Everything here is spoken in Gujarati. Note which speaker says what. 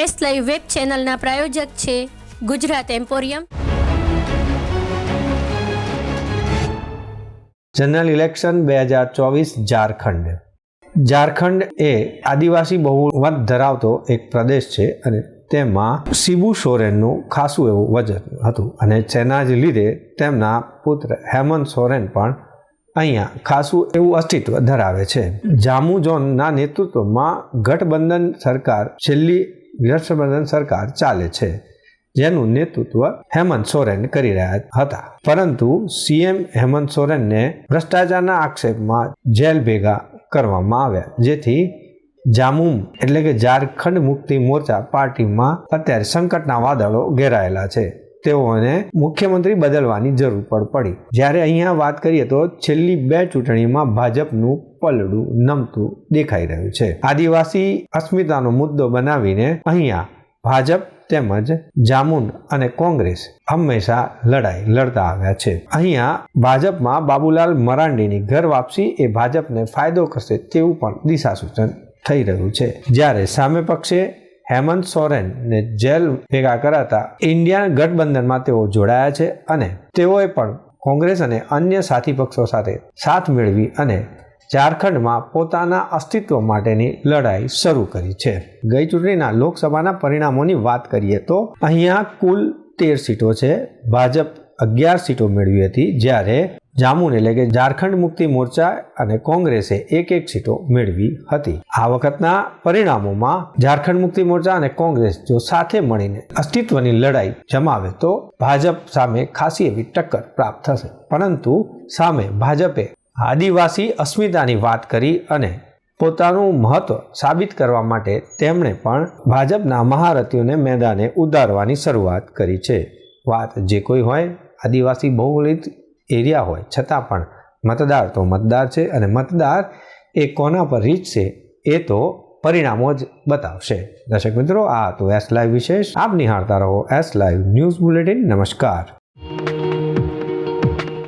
Speaker 1: લાઈવ વેબ ચેનલના પ્રાયોજક છે ગુજરાત એમ્પોરિયમ.
Speaker 2: જનરલ ઇલેક્શન બે હજાર ચોવીસ ઝારખંડ. ઝારખંડ એ આદિવાસી બહુમત ધરાવતો એક પ્રદેશ છે અને તેમાં શિબુ સોરેનનું ખાસું એવું વજન હતું અને તેના જ લીધે તેમના પુત્ર હેમંત સોરેન પણ અહીંયા ખાસું એવું અસ્તિત્વ ધરાવે છે. જામુ ઝોનના નેતૃત્વમાં ગઠબંધન સરકાર છેલ્લી ગઠબંધન સરકાર ચાલે છે, જેનું નેતૃત્વ હેમંત સોરેન કરી રહ્યા હતા. પરંતુ સીએમ હેમંત સોરેનને ભ્રષ્ટાચારના આક્ષેપમાં જેલ ભેગા કરવામાં આવ્યા, જેથી જામુમ એટલે કે ઝારખંડ મુક્તિ મોરચા પાર્ટીમાં અત્યારે સંકટના વાદળો ઘેરાયેલા છે. તેઓને મુખ્યમંત્રી બદલવાની જરૂર પણ પડી. જ્યારે અહીંયા વાત કરીએ તો છેલ્લી બે ચૂંટણીમાં ભાજપનું પલડું નમતું દેખાઈ રહ્યું છે. આદિવાસી અસ્મિતાનો મુદ્દો બનાવીને અહીંયા ભાજપ તેમજ જામુન અને કોંગ્રેસ હંમેશા લડાઈ લડતા આવ્યા છે. અહીંયા ભાજપમાં બાબુલાલ મરાંડીની ઘર વાપસી એ ભાજપને ફાયદો કરશે તેવું પણ દિશા સૂચન થઈ રહ્યું છે. જ્યારે સામે પક્ષે હેમંત સોરેનને જેલ ભેગા કરાતા ઇન્ડિયન ગઠબંધનમાં તેઓ જોડાયા છે અને તેઓએ પણ કોંગ્રેસ અને અન્ય સાથી પક્ષો સાથે સાથ મેળવી અને ઝારખંડમાં પોતાના અસ્તિત્વ માટેની લડાઈ શરૂ કરી છે. ગઈ ચૂંટણીના લોકસભાના પરિણામોની વાત કરીએ તો અહીંયા કુલ તેર સીટો છે. ભાજપ અગિયાર સીટો મેળવી હતી, જ્યારે જામુન એટલે કે ઝારખંડ મુક્તિ મોરચા અને કોંગ્રેસે એક એક સીટો મેળવી હતી. આ વખતના પરિણામોમાં ઝારખંડ મુક્તિ મોરચા અને કોંગ્રેસ જો સાથે મળીને અસ્તિત્વની લડાઈ જમાવે, તો ભાજપ સામે ખાસી એવી ટક્કર પ્રાપ્ત થશે. પરંતુ સામે ભાજપે આદિવાસી અસ્મિતાની વાત કરી અને પોતાનું મહત્વ સાબિત કરવા માટે તેમણે પણ ભાજપના મહારથીઓને મેદાને ઉતારવાની શરૂઆત કરી છે. વાત જે કોઈ હોય આદિવાસી બહુલિત એરિયા હોય, છતાં પણ મતદાર તો મતદાર છે અને મતદાર એ કોના પર રીચશે એ તો પરિણામો જ બતાવશે. દર્શક મિત્રો, આ તો એસ લાઈવ વિશેષ. આપ નિહાળતા રહો એસ લાઈવ ન્યૂઝ બુલેટિન. નમસ્કાર.